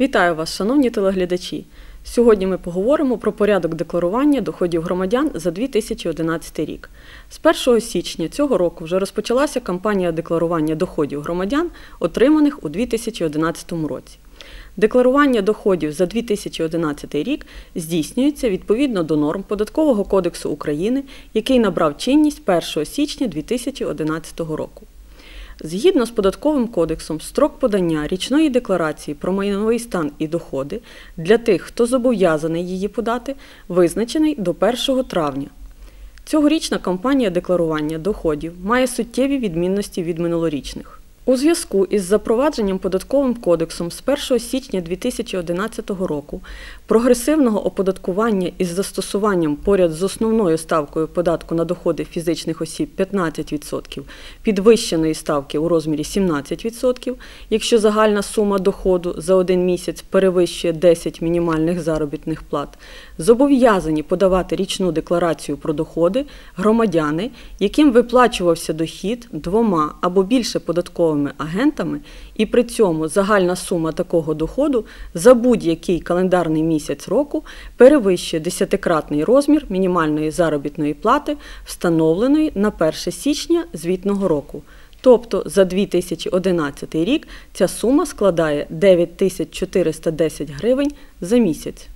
Вітаю вас, шановні телеглядачі! Сьогодні ми поговоримо про порядок декларування доходів громадян за 2011 рік. З 1 січня цього року вже розпочалася кампанія декларування доходів громадян, отриманих у 2011 році. Декларування доходів за 2011 рік здійснюється відповідно до норм Податкового кодексу України, який набрав чинність 1 січня 2011 року. Згідно з податковим кодексом, строк подання річної декларації про майновий стан і доходи для тих, хто зобов'язаний її подати, визначений до 1 травня. Цьогорічна кампанія декларування доходів має суттєві відмінності від минулорічних. У зв'язку із запровадженням податковим кодексом з 1 січня 2011 року прогресивного оподаткування із застосуванням поряд з основною ставкою податку на доходи фізичних осіб 15%, підвищеної ставки у розмірі 17%, якщо загальна сума доходу за один місяць перевищує 10 мінімальних заробітних плат, зобов'язані подавати річну декларацію про доходи громадяни, яким виплачувався дохід двома або більше податковими податковими агентами, і при цьому загальна сума такого доходу за будь-який календарний місяць року перевищує десятикратний розмір мінімальної заробітної плати, встановленої на 1 січня звітного року. Тобто за 2011 рік ця сума складає 9410 гривень за місяць.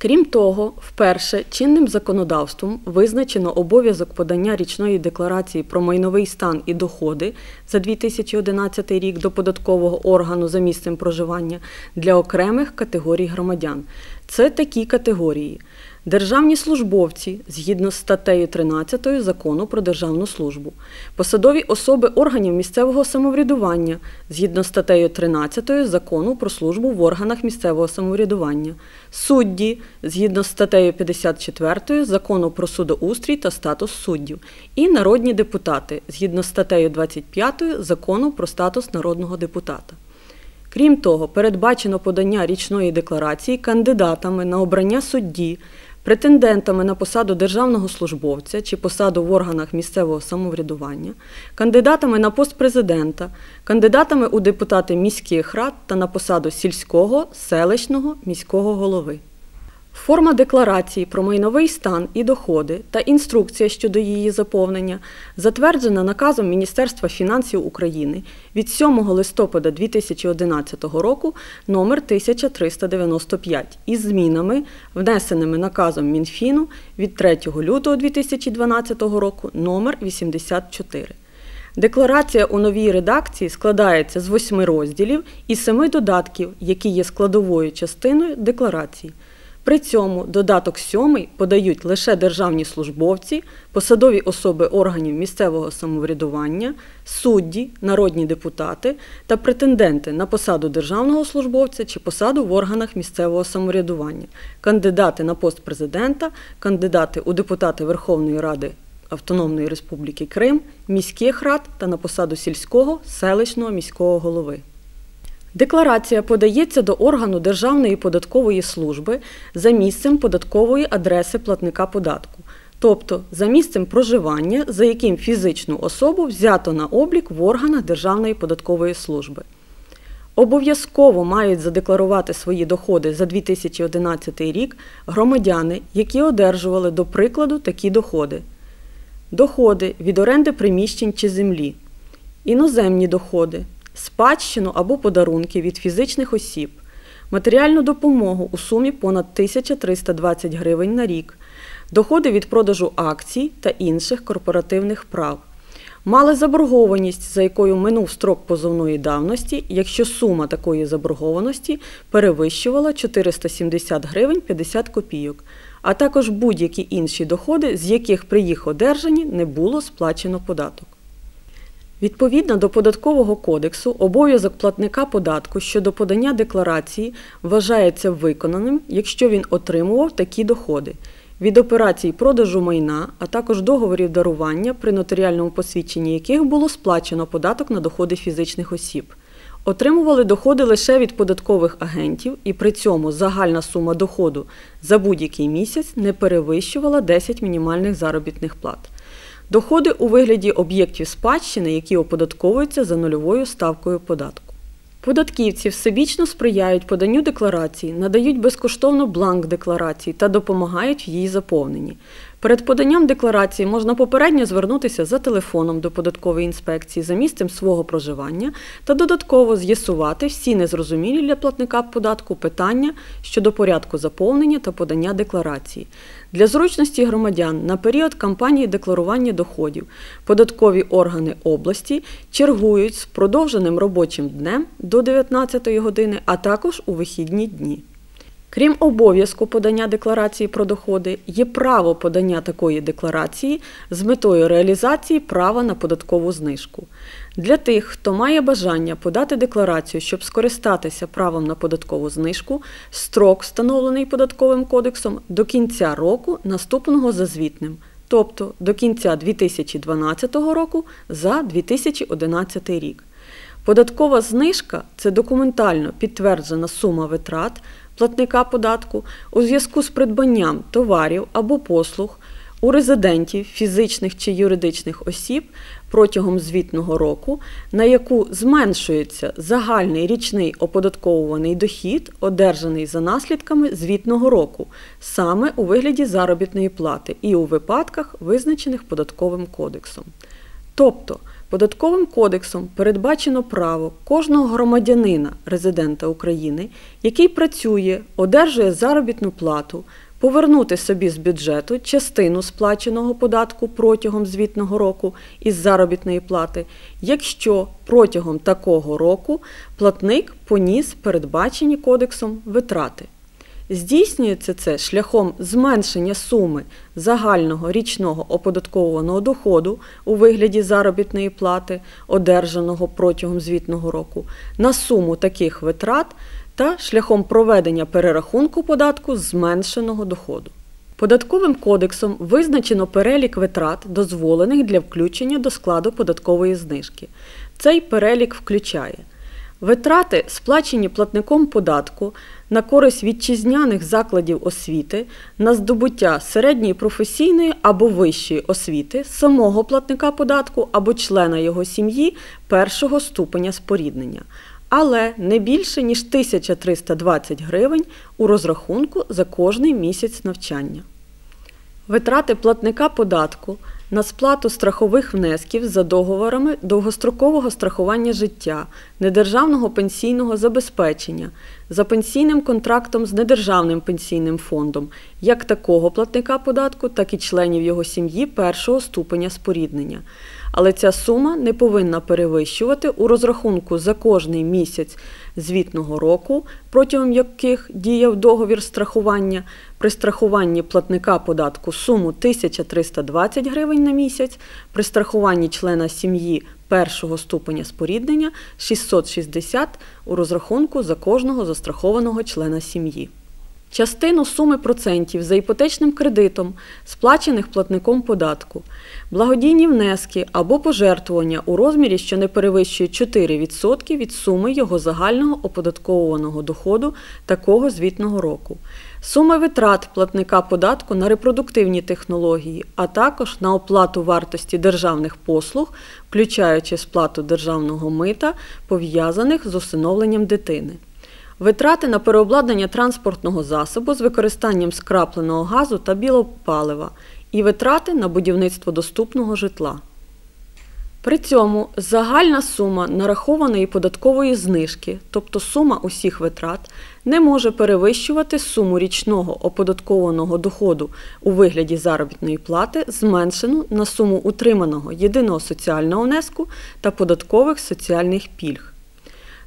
Крім того, вперше чинним законодавством визначено обов'язок подання річної декларації про майновий стан і доходи за 2011 рік до податкового органу за місцем проживання для окремих категорій громадян. Це такі категорії. Державні службовці згідно з статтею 13 закону про державну службу, посадові особи органів місцевого самоврядування згідно з статтею 13 закону про службу в органах місцевого самоврядування, судді згідно з статтею 54 закону про судоустрій та статус суддів, і народні депутати згідно з статтею 25 закону про статус народного депутата. Крім того, передбачено подання річної декларації кандидатами на обрання судді претендентами на посаду державного службовця чи посаду в органах місцевого самоврядування, кандидатами на пост президента, кандидатами у депутати міських рад та на посаду сільського, селищного, міського голови. Форма декларації про майновий стан і доходи та інструкція щодо її заповнення затверджена наказом Міністерства фінансів України від 7 листопада 2011 року номер 1395 із змінами, внесеними наказом Мінфіну від 3 лютого 2012 року номер 84 Декларація у новій редакції складається з восьми розділів і семи додатків, які є складовою частиною декларації. При цьому додаток сьомий подають лише державні службовці, посадові особи органів місцевого самоврядування, судді, народні депутати та претенденти на посаду державного службовця чи посаду в органах місцевого самоврядування, кандидати на пост президента, кандидати у депутати Верховної Ради Автономної Республіки Крим, міських рад та на посаду сільського, селищного міського голови. Декларація подається до органу Державної податкової служби за місцем податкової адреси платника податку, тобто за місцем проживання, за яким фізичну особу взято на облік в органах Державної податкової служби. Обов'язково мають задекларувати свої доходи за 2011 рік громадяни, які одержували, до прикладу, такі доходи. Доходи від оренди приміщень чи землі, іноземні доходи спадщину або подарунки від фізичних осіб, матеріальну допомогу у сумі понад 1320 гривень на рік, доходи від продажу акцій та інших корпоративних прав. Мали заборгованість, за якою минув строк позовної давності, якщо сума такої заборгованості перевищувала 470 гривень 50 копійок, а також будь-які інші доходи, з яких при їх одержанні не було сплачено податок. Відповідно до податкового кодексу, обов'язок платника податку щодо подання декларації вважається виконаним, якщо він отримував такі доходи від операцій продажу майна, а також договорів дарування, при нотаріальному посвідченні яких було сплачено податок на доходи фізичних осіб. Отримували доходи лише від податкових агентів, і при цьому загальна сума доходу за будь-який місяць не перевищувала 10 мінімальних заробітних плат. Доходи у вигляді об'єктів спадщини, які оподатковуються за нульовою ставкою податку. Податківці всебічно сприяють поданню декларації, надають безкоштовно бланк декларації та допомагають в її заповненні. Перед поданням декларації можна попередньо звернутися за телефоном до податкової інспекції за місцем свого проживання та додатково з'ясувати всі незрозумілі для платника податку питання щодо порядку заповнення та подання декларації. Для зручності громадян на період кампанії декларування доходів податкові органи області чергують з продовженим робочим днем до 19 години, а також у вихідні дні. Крім обов'язку подання декларації про доходи, є право подання такої декларації з метою реалізації права на податкову знижку. Для тих, хто має бажання подати декларацію, щоб скористатися правом на податкову знижку, строк, встановлений податковим кодексом, до кінця року наступного за звітним, тобто до кінця 2012 року за 2011 рік. Податкова знижка це документально підтверджена сума витрат платника податку у зв'язку з придбанням товарів або послуг у резидентів фізичних чи юридичних осіб протягом звітного року, на яку зменшується загальний річний оподатковуваний дохід, одержаний за наслідками звітного року, саме у вигляді заробітної плати і у випадках, визначених податковим кодексом. Тобто Податковим кодексом передбачено право кожного громадянина, резидента України, який працює, одержує заробітну плату, повернути собі з бюджету частину сплаченого податку протягом звітного року із заробітної плати, якщо протягом такого року платник поніс передбачені кодексом витрати. Здійснюється це шляхом зменшення суми загального річного оподатковуваного доходу у вигляді заробітної плати, одержаного протягом звітного року, на суму таких витрат та шляхом проведення перерахунку податку зменшеного доходу. Податковим кодексом визначено перелік витрат, дозволених для включення до складу податкової знижки. Цей перелік включає Витрати, сплачені платником податку на користь вітчизняних закладів освіти на здобуття середньої професійної або вищої освіти самого платника податку або члена його сім'ї першого ступеня споріднення, але не більше ніж 1320 гривень у розрахунку за кожний місяць навчання. Витрати платника податку на сплату страхових внесків за договорами довгострокового страхування життя, недержавного пенсійного забезпечення, за пенсійним контрактом з недержавним пенсійним фондом, як такого платника податку, так і членів його сім'ї першого ступеня споріднення. Але ця сума не повинна перевищувати у розрахунку за кожний місяць звітного року, протягом яких діяв договір страхування, при страхуванні платника податку суму 1320 гривень на місяць, при страхуванні члена сім'ї першого ступеня споріднення 660 у розрахунку за кожного застрахованого члена сім'ї. Частину суми процентів за іпотечним кредитом, сплачених платником податку, благодійні внески або пожертвування у розмірі, що не перевищує 4% від суми його загального оподатковуваного доходу такого звітного року, суми витрат платника податку на репродуктивні технології, а також на оплату вартості державних послуг, включаючи сплату державного мита, пов'язаних з усиновленням дитини. Витрати на переобладнання транспортного засобу з використанням скрапленого газу та білопалива і витрати на будівництво доступного житла. При цьому загальна сума нарахованої податкової знижки, тобто сума усіх витрат, не може перевищувати суму річного оподаткованого доходу у вигляді заробітної плати, зменшену на суму утриманого єдиного соціального внеску та податкових соціальних пільг.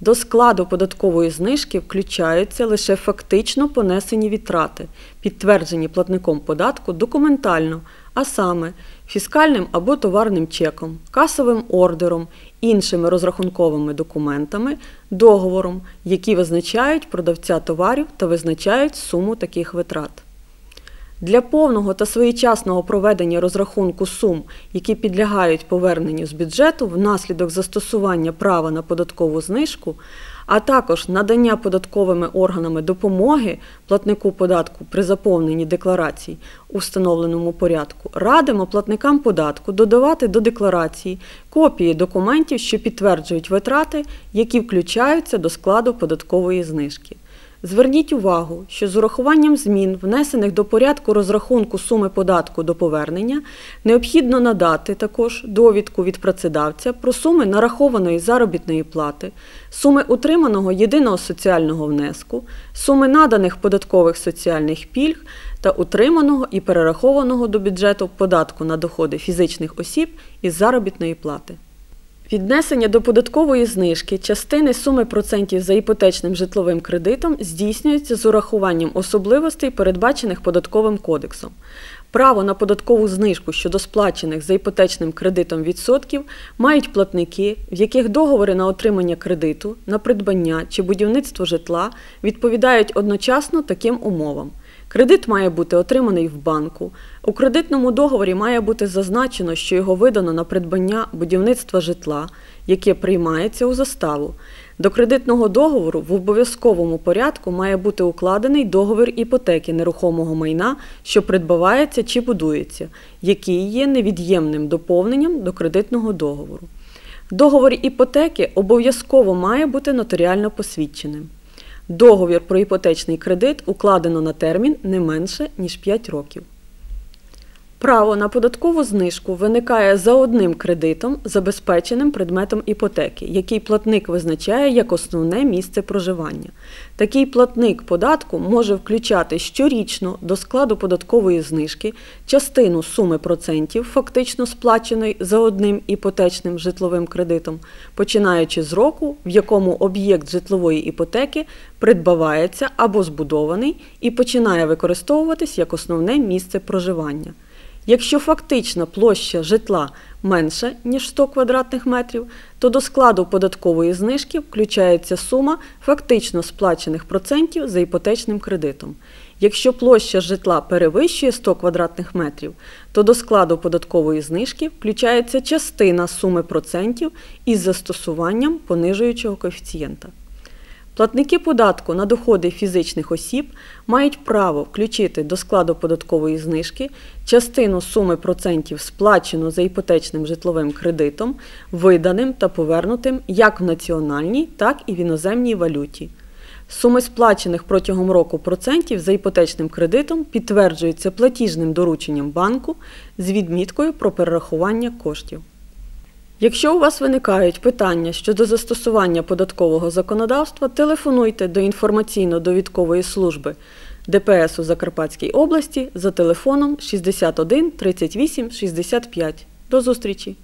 До складу податкової знижки включаються лише фактично понесені витрати, підтверджені платником податку документально, а саме фіскальним або товарним чеком, касовим ордером, іншими розрахунковими документами, договором, які визначають продавця товарів та визначають суму таких витрат. Для повного та своєчасного проведення розрахунку сум, які підлягають поверненню з бюджету внаслідок застосування права на податкову знижку, а також надання податковими органами допомоги платнику податку при заповненні декларацій у встановленому порядку, радимо платникам податку додавати до декларації копії документів, що підтверджують витрати, які включаються до складу податкової знижки. Зверніть увагу, що з урахуванням змін, внесених до порядку розрахунку суми податку до повернення, необхідно надати також довідку від працедавця про суми нарахованої заробітної плати, суми утриманого єдиного соціального внеску, суми наданих податкових соціальних пільг та утриманого і перерахованого до бюджету податку на доходи фізичних осіб із заробітної плати. Віднесення до податкової знижки частини суми процентів за іпотечним житловим кредитом здійснюється з урахуванням особливостей, передбачених податковим кодексом. Право на податкову знижку щодо сплачених за іпотечним кредитом відсотків мають платники, в яких договори на отримання кредиту, на придбання чи будівництво житла відповідають одночасно таким умовам. Кредит має бути отриманий в банку. У кредитному договорі має бути зазначено, що його видано на придбання будівництва житла, яке приймається у заставу. До кредитного договору в обов'язковому порядку має бути укладений договір іпотеки нерухомого майна, що придбавається чи будується, який є невід'ємним доповненням до кредитного договору. Договір іпотеки обов'язково має бути нотаріально посвідченим. Договір про іпотечний кредит укладено на термін не менше, ніж 5 років. Право на податкову знижку виникає за одним кредитом, забезпеченим предметом іпотеки, який платник визначає як основне місце проживання. Такий платник податку може включати щорічно до складу податкової знижки частину суми процентів, фактично сплаченої за одним іпотечним житловим кредитом, починаючи з року, в якому об'єкт житлової іпотеки придбавається або збудований і починає використовуватись як основне місце проживання. Якщо фактична площа житла менша, ніж 100 квадратних метрів, то до складу податкової знижки включається сума фактично сплачених процентів за іпотечним кредитом. Якщо площа житла перевищує 100 квадратних метрів, то до складу податкової знижки включається частина суми процентів із застосуванням понижуючого коефіцієнта. Платники податку на доходи фізичних осіб мають право включити до складу податкової знижки частину суми процентів сплачену за іпотечним житловим кредитом, виданим та повернутим як в національній, так і в іноземній валюті. Суми сплачених протягом року процентів за іпотечним кредитом підтверджуються платіжним дорученням банку з відміткою про перерахування коштів. Якщо у вас виникають питання щодо застосування податкового законодавства, телефонуйте до інформаційно-довідкової служби ДПС у Закарпатській області за телефоном 61 38 65. До зустрічі!